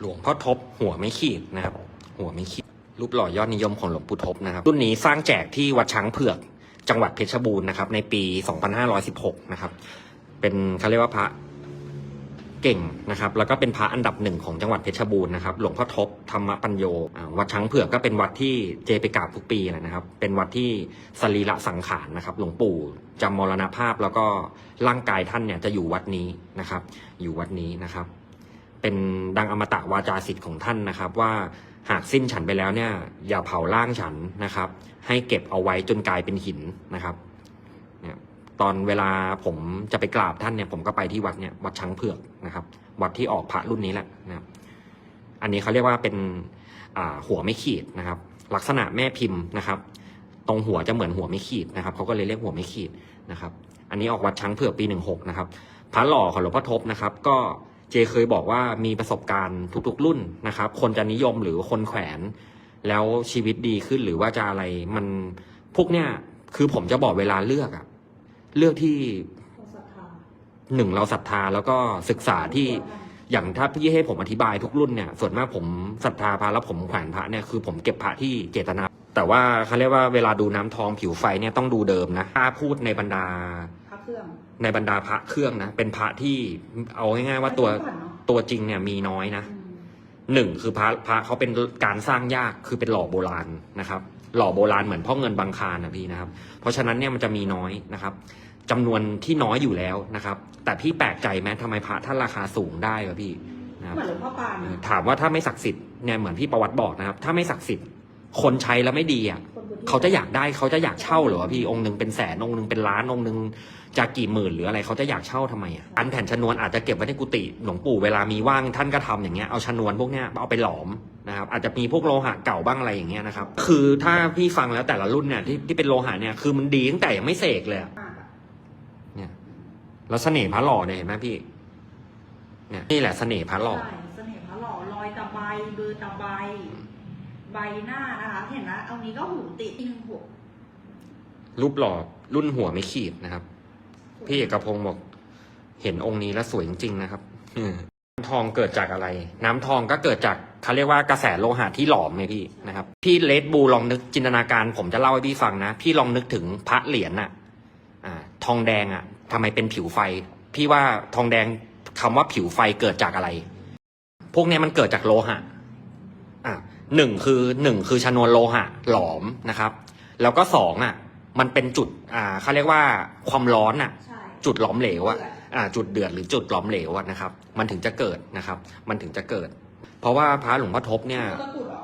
หลวงพ่อทบหัวไม่ขีดนะครับ หัวไม่ขีดรูปหล่อยอดนิยมของหลวงปู่ทบนะครับ รุ่นนี้สร้างแจกที่วัดช้างเผือก จังหวัดเพชรบูรณ์นะครับ ในปี 2516 นะครับ เป็นเขาเรียกว่าพระเก่งนะครับ แล้วก็เป็นพระอันดับหนึ่งของจังหวัดเพชรบูรณ์นะครับ หลวงพ่อทบธรรมปัญโย วัดช้างเผือกก็เป็นวัดที่เจไปกราบทุกปีนะครับ เป็นวัดที่สรีระสังขารนะครับ หลวงปู่จำมรณภาพแล้วก็ร่างกายท่านเนี่ยจะอยู่วัดนี้นะครับ อยู่วัดนี้นะครับ เป็นดังอมตะวาจาสิทธิ์ของท่านนะครับว่าหากสิ้นฉันไปแล้วเนี่ยอย่าเผาร่างฉันนะครับ ให้เก็บเอาไว้จนกลายเป็นหินนะครับเนี่ยตอนเวลาผมจะไปกราบท่านเนี่ยผมก็ไปที่วัดเนี่ยวัดช้างเผือกนะครับ วัดที่ออกพระรุ่นนี้แหละนะครับอันนี้เขาเรียกว่าเป็นหัวไม่ขีดนะครับ ลักษณะแม่พิมพ์นะครับ ตรงหัวจะเหมือนหัวไม่ขีดนะครับเขาก็เลยเรียกหัวไม่ขีดนะครับ อันนี้ออกวัดช้างเผือกปีหนึ่งหกนะครับพระหล่อของหลวงพ่อทบนะครับ ก็ เจเคยบอกว่ามีประสบการณ์ทุกๆรุ่นนะครับ คนจะนิยมหรือคนแขวน แล้วชีวิตดีขึ้นหรือว่าจะอะไรมันพวกเนี้ยคือผมจะบอกเวลาเลือกอะเลือกที่หนึ่งเราศรัทธาแล้วก็ศึกษาที่อย่างถ้าพี่ให้ผมอธิบายทุกรุ่นเนี่ย ส่วนมากผมศรัทธาพระแล้วผมแขวนพระเนี่ยคือผมเก็บพระที่เจตนา แต่ว่าเขาเรียกว่าเวลาดูน้ำทองผิวไฟเนี่ยต้องดูเดิมนะถ้าพูดในบรรดา เครื่อง ในบรรดาพระเครื่องนะ เป็นพระที่เอาง่ายๆว่าตัวไม่ต้องผ่อนเนอะ ตัวจริงเนี่ยมีน้อยนะ อืมหนึ่งคือพระพระเขาเป็นการสร้างยากคือเป็นหล่อโบราณนะครับ หล่อโบราณเหมือนพ่อเงินบางคารนะพี่นะครับ เพราะฉะนั้นเนี่ยมันจะมีน้อยนะครับจำนวนที่น้อยอยู่แล้วนะครับ แต่พี่แปลกใจไหมทำไมพระท่านราคาสูงได้วะพี่นะครับเหมือนหลวงพ่อปานเอออะถามว่าถ้าไม่ศักดิ์สิทธิ์เนี่ยเหมือนพี่ประวัติบอกนะครับ ถ้าไม่ศักดิ์สิทธิ์คนใช้แล้วไม่ดีอะคนพื้นที่เขาจะอยากได้เขาจะอยากเช่าเหรอวะพี่องค์หนึ่งเป็นแสนองค์หนึ่งเป็นล้านองค์หนึ่ง จะกี่หมื่นหรืออะไรเขาจะอยากเช่าทำไมอะอันแผ่นชนวนอาจจะเก็บไว้ในกุฏิหลวงปู่เวลามีว่างท่านก็ทำอย่างเงี้ยเอาชนวนพวกเนี้ยเอาไปหลอมนะครับอาจจะมีพวกโลหะเก่าบ้างอะไรอย่างเงี้ยนะครับคือถ้าพี่ฟังแล้วแต่ละรุ่นเนี่ยที่ที่เป็นโลหะเนี่ยคือมันดีตั้งแต่ยังไม่เสกเลยอะมากอะเนี่ยแล้วเสน่ห์พระหล่อเนี่ยเห็นไหมพี่เนี่ยนี่แหละเสน่ห์พระหล่อใช่เสน่ห์พระหล่อรอยตะไบเบือตะไบใบหน้านะคะเห็นไหมเอานี้ก็หูติดอีกหนึ่งหัวรูปหล่อรุ่นหัวไม่ขีดนะครับ พี่เอกพงศ์บอกเห็นองค์นี้แล้วสวยจริง ๆ นะครับอืมน้ำทองเกิดจากอะไร น้ำทองก็เกิดจากเขาเรียกว่ากระแสโลหะที่หลอมไงพี่นะครับ พี่เลดบูลองนึกจินตนาการ ผมจะเล่าให้พี่ฟังนะ พี่ลองนึกถึงพระเหรียญน่ะอ่า ทองแดงอะทำไมเป็นผิวไฟ พี่ว่าทองแดงคำว่าผิวไฟเกิดจากอะไร พวกเนี้ยมันเกิดจากโลหะ อะหนึ่งคือหนึ่งคือชนวนโลหะ หลอมนะครับ แล้วก็สองอะ มันเป็นจุดอ่าเขาเรียกว่าความร้อนอะ ใช่ จุดหลอมเหลวอะเดือดอ่าจุดเดือดหรือจุดหลอมเหลวอะนะครับ มันถึงจะเกิดนะครับ มันถึงจะเกิด เพราะว่าพระหลวงพ่อทบเนี่ย ตะกรุดเหรอ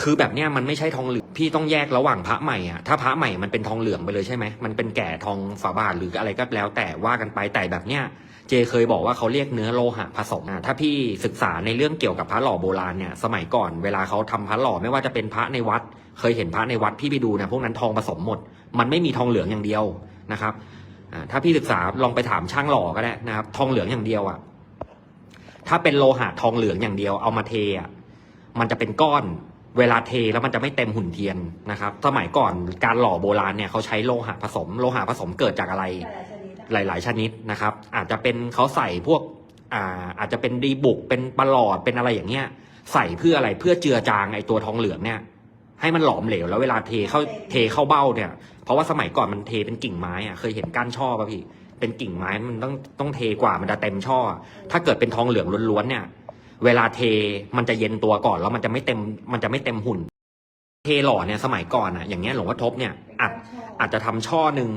คือแบบเนี้ยมันไม่ใช่ทองเหลืองพี่ต้องแยกระหว่างพระใหม่อะถ้าพระใหม่มันเป็นทองเหลืองไปเลยใช่ไหมมันเป็นแก่ทองฝาบาทหรืออะไรก็แล้วแต่ว่ากันไปแต่แบบเนี้ย เจเคยบอกว่าเขาเรียกเนื้อโลหะผสมอะถ้าพี่ศึกษาในเรื่องเกี่ยวกับพระหล่อโบราณเนี่ยสมัยก่อนเวลาเขาทำพระหล่อไม่ว่าจะเป็นพระในวัด เคยเห็นพระในวัดพี่ไปดูนะพวกนั้นทองผสมหมด มันไม่มีทองเหลืองอย่างเดียวนะครับถ้าพี่ศึกษาลองไปถามช่างหล่อก็ได้นะครับ ทองเหลืองอย่างเดียวอะถ้าเป็นโลหะทองเหลืองอย่างเดียวเอามาเทอะมันจะเป็นก้อนเวลาเทแล้วมันจะไม่เต็มหุ่นเทียนนะครับ สมัยก่อนการหล่อโบราณเนี่ยเขาใช้โลหะผสม โลหะผสมเกิดจากอะไร หลายๆชนิดอะหลาย ๆ ชนิดนะครับ อาจจะเป็นเขาใส่พวกอ่าอาจจะเป็นดีบุกเป็นปลอดเป็นอะไรอย่างเงี้ย ใส่เพื่ออะไรเพื่อเจือจางไอตัวทองเหลืองเนี่ยให้มันหลอมเหลวแล้วเวลาเทเข้าเทเข้าเบ้าเนี่ย เพราะว่าสมัยก่อนมันเทเป็นกิ่งไม้อะเคยเห็นก้านช่อป่ะพี่ เป็นกิ่งไม้มันต้องต้องเทกว่ามันจะเต็มช่อ ถ้าเกิดเป็นทองเหลืองล้วนๆเนี่ย เวลาเทมันจะเย็นตัวก่อนแล้วมันจะไม่เต็มมันจะไม่เต็มหุ่น เทหล่อเนี่ยสมัยก่อนอะอย่างเงี้ยหลวงพ่อทบเนี่ยอาจอาจจะทำช่อหนึ่ง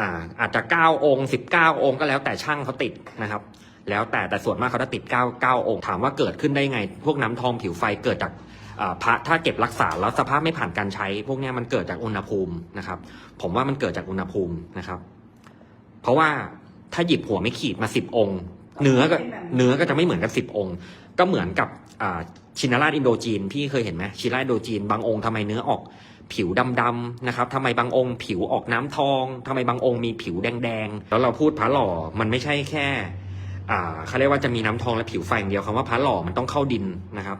อ่าอาจจะเก้าองค์สิบเก้าองค์ก็แล้วแต่ช่างเขาติดนะครับ แล้วแต่แต่ส่วนมากเขาจะติดเก้าเก้าองค์ ถามว่าเกิดขึ้นได้ไง พวกน้ำทองผิวไฟเกิดจากอ่าพระถ้าเก็บรักษาแล้วสภาพไม่ผ่านการใช้ พวกเนี้ยมันเกิดจากอุณหภูมินะครับ ผมว่ามันเกิดจากอุณหภูมินะครับ เพราะว่าถ้าหยิบหัวไม่ขีดมาสิบองค์เนื้อก็เนื้อก็จะไม่เหมือนกันสิบองค์ ก็เหมือนกับอ่าชินาราชอินโดจีนพี่เคยเห็นไหมชินาราชอินโดจีนบางองค์ทำไมเนื้อออก ผิวดำๆนะครับทำไมบางองค์ผิวออกน้ำทองทำไมบางองค์มีผิวแดงๆ แล้วเราพูดพระหล่อมันไม่ใช่แค่อ่าเขาเรียกว่าจะมีน้ำทองและผิวไฟอย่างเดียวคำว่าพระหล่อมันต้องเข้าดินนะครับ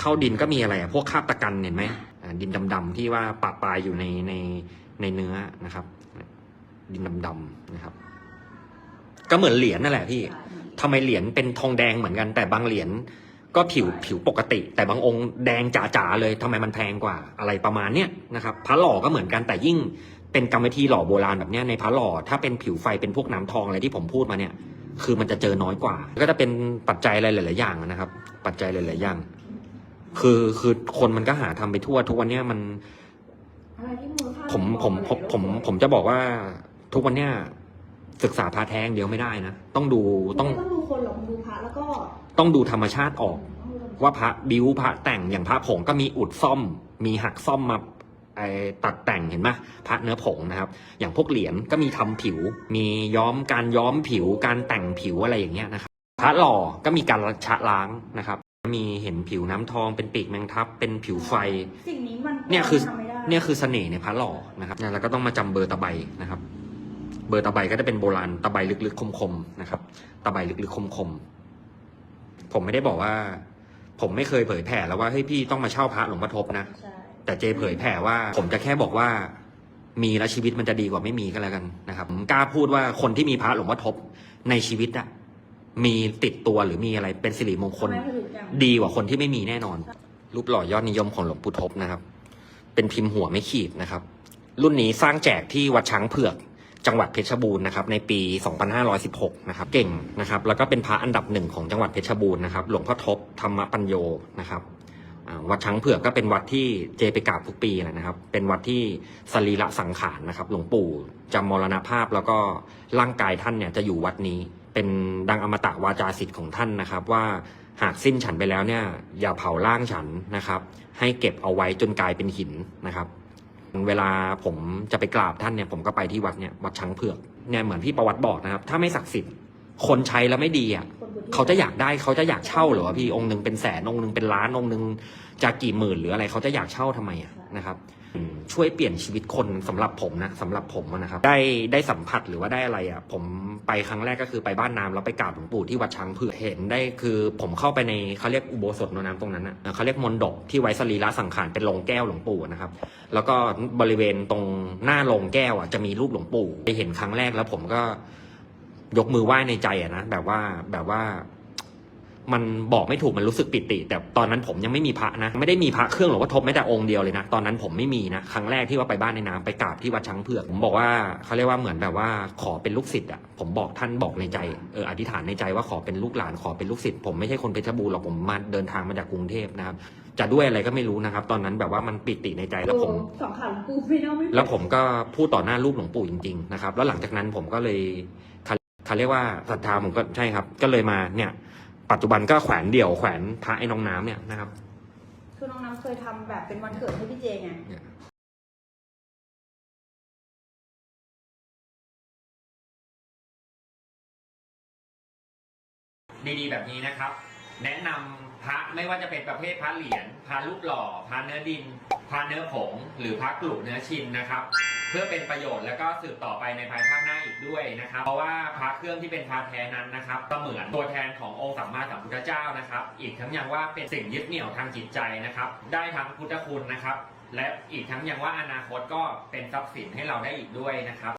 เข้าดินก็มีอะไรอะพวกคราบตะกันเห็นไหมอ่าดินดำๆที่ว่าปะปลายอยู่ในในในเนื้อนะครับ ดินดำๆนะครับ ก็เหมือนเหรียญนั่นแหละพี่ใช่ทำไมเหรียญเป็นทองแดงเหมือนกันแต่บางเหรียญ ก็ผิวผิวปกติ แต่บางองค์แดงจ๋าๆเลยทำไมมันแพงกว่าอะไรประมาณเนี้ยนะครับพระหล่อก็เหมือนกันแต่ยิ่งเป็นกรรมวิธีหล่อโบราณแบบเนี้ยในพระหล่อถ้าเป็นผิวไฟเป็นพวกน้ำทองอะไรที่ผมพูดมาเนี่ย คือมันจะเจอน้อยกว่า ก็จะเป็นปัจจัยอะไรหลายๆอย่างนะครับ ปัจจัยหลายๆอย่างคือคือคนมันก็หาทำไปทั่ว ทุกวันเนี้ยมันอะไรที่มูลค่าผมผมผมผมผมจะบอกว่าทุกวันเนี้ยศึกษาพระแท้งเดียวไม่ได้นะ ต้องดูต้องไม่ต้องดูคนหรอกดูพระแล้วก็ ต้องดูธรรมชาติออกต้องดูธรรมชติว่าพระบิวพระแต่งอย่างพระผงก็มีอุดซ่อม มีหักซ่อมมาไอตัดแต่งเห็นไหมพระเนื้อผงนะครับ อย่างพวกเหรียญก็มีทำผิว มีย้อมการย้อมผิว การแต่งผิวอะไรอย่างเงี้ยนะครับ พระหล่อก็มีการชะล้างนะครับมีเห็นผิวน้ำทองเป็นปีกแมงทับ เป็นผิวไฟสิ่งนี้มันเนี่ยคือทำไม่ได้เนี่ยคือเสน่ห์ในพระหล่อนะครับเนี่ยแล้วก็ต้องมาจำเบอร์ตะไบนะครับ เบอร์ตะไบก็จะเป็นโบราณตะไบลึกๆคมๆนะครับตะไบลึกๆคมๆ ผมไม่ได้บอกว่า ผมไม่เคยเผยแผ่แล้วว่าเฮ้ยพี่ต้องมาเช่าพระหลวงพ่อทบนะ ใช่แต่เจเผยแผ่ว่า ผมจะแค่บอกว่า มีแล้วชีวิตมันจะดีกว่าไม่มีก็แล้วกันนะครับผมกล้าพูดว่าคนที่มีพระหลวงพ่อทบในชีวิตอะมีติดตัวหรือมีอะไรเป็นสิริมงคล ทำไมถึงจังดีกว่าคนที่ไม่มีแน่นอน รูปหล่อยอดนิยมของหลวงปู่ทบนะครับ เป็นพิมพ์หัวไม่ขีดนะครับ รุ่นนี้สร้างแจกที่วัดช้างเผือก จังหวัดเพชรบูรณ์นะครับในปี 2516 นะครับเก่งนะครับแล้วก็เป็นพระอันดับหนึ่งของจังหวัดเพชรบูรณ์นะครับหลวงพ่อทบธรรมปัญโยนะครับวัดช้างเผือกก็เป็นวัดที่เจไปกราบทุกปีแหละนะครับ เป็นวัดที่สรีระสังขารนะครับ หลวงปู่จำมรณภาพแล้วก็ร่างกายท่านเนี่ยจะอยู่วัดนี้ เป็นดังอมตะวาจาสิทธิ์ของท่านนะครับ ว่าหากสิ้นฉันไปแล้วเนี่ยอย่าเผาร่างฉันนะครับ ให้เก็บเอาไว้จนกลายเป็นหินนะครับ เวลาผมจะไปกราบท่านเนี่ยผมก็ไปที่วัดเนี่ยวัดช้างเผือกเนี่ยเหมือนที่ประวัติบอกนะครับ ถ้าไม่ศักดิ์สิทธิ์คนใช้แล้วไม่ดีอะเขาจะอยากได้เขาจะอยากเช่าเหรอวะพี่องค์หนึ่งเป็นแสนองค์หนึ่งเป็นล้านองค์หนึ่งจะกี่หมื่นหรืออะไรเขาจะอยากเช่าทำไมอะนะครับ ช่วยเปลี่ยนชีวิตคนสำหรับผมนะสำหรับผมนะครับ ได้ได้สัมผัสหรือว่าได้อะไรอะผมไปครั้งแรกก็คือไปบ้านน้ำแล้วไปกราบหลวงปู่ที่วัดช้างเผือกเห็นได้คือผมเข้าไปในเขาเรียกอุโบสถนน้ำตรงนั้นอะเขาเรียกมนดบที่ไว้สรีระสังขารเป็นโลงแก้วหลวงปู่นะครับ แล้วก็บริเวณตรงหน้าโรงแก้วอะจะมีรูปหลวงปู่ไปเห็นครั้งแรกแล้วผมก็ยกมือไหว้ในใจอะนะแบบว่าแบบว่า มันบอกไม่ถูกมันรู้สึกปิติ แต่ตอนนั้นผมยังไม่มีพระนะ ไม่ได้มีพระเครื่องหลวงพ่อทบแม้แต่องค์เดียวเลยนะ ตอนนั้นผมไม่มีนะ ครั้งแรกที่ว่าไปบ้านในน้ำไปกราบที่วัดช้างเผือก ผมบอกว่าเขาเรียกว่าเหมือนแบบว่าขอเป็นลูกศิษย์อะ ผมบอกท่านบอกในใจ เอออธิษฐานในใจว่าขอเป็นลูกหลานขอเป็นลูกศิษย์ผมไม่ใช่คนเพชรบูรณ์หรอกผมมาเดินทางมาจากกรุงเทพนะครับจะด้วยอะไรก็ไม่รู้นะครับ ตอนนั้นแบบว่ามันปิติในใจแล้วผมสองขาหลวงปู่ไม่เน่าไม่แล้วผมก็พูดต่อหน้ารูปหลวงปู่จริงๆนะครับแล้วหลังจากนั้นผมก็เลยเขาเขาเรียกว่าศรัทธาผมก็ใช่ครับ ก็เลยมาเนี่ย ปัจจุบันก็แขวนเดี่ยวแขวนพระไอ้น้องน้ำเนี่ยนะครับ คือน้องน้ำเคยทำแบบเป็นวันเกิดให้พี่เจไงดีๆ แบบนี้นะครับ แนะนำ พระไม่ว่าจะเป็นประเภทพระเหรียญพระรูปหล่อพระเนื้อดินพระเนื้อผง หรือพระกลุ่เนื้อชินนะครับ เพื่อเป็นประโยชน์แล้วก็สืบต่อไปในภายภาคหน้าอีกด้วยนะครับ เพราะว่าพระเครื่องที่เป็นพระแท้นั้นนะครับเหมือนตัวแทนขององค์สัมมาสัมพุทธเจ้านะครับ อีกทั้งยังว่าเป็นสิ่งยึดเหนี่ยวทางจิตใจนะครับ ได้ทั้งพุทธคุณนะครับ และอีกทั้งยังว่าอนาคตก็เป็นทรัพย์สินให้เราได้อีกด้วยนะครับ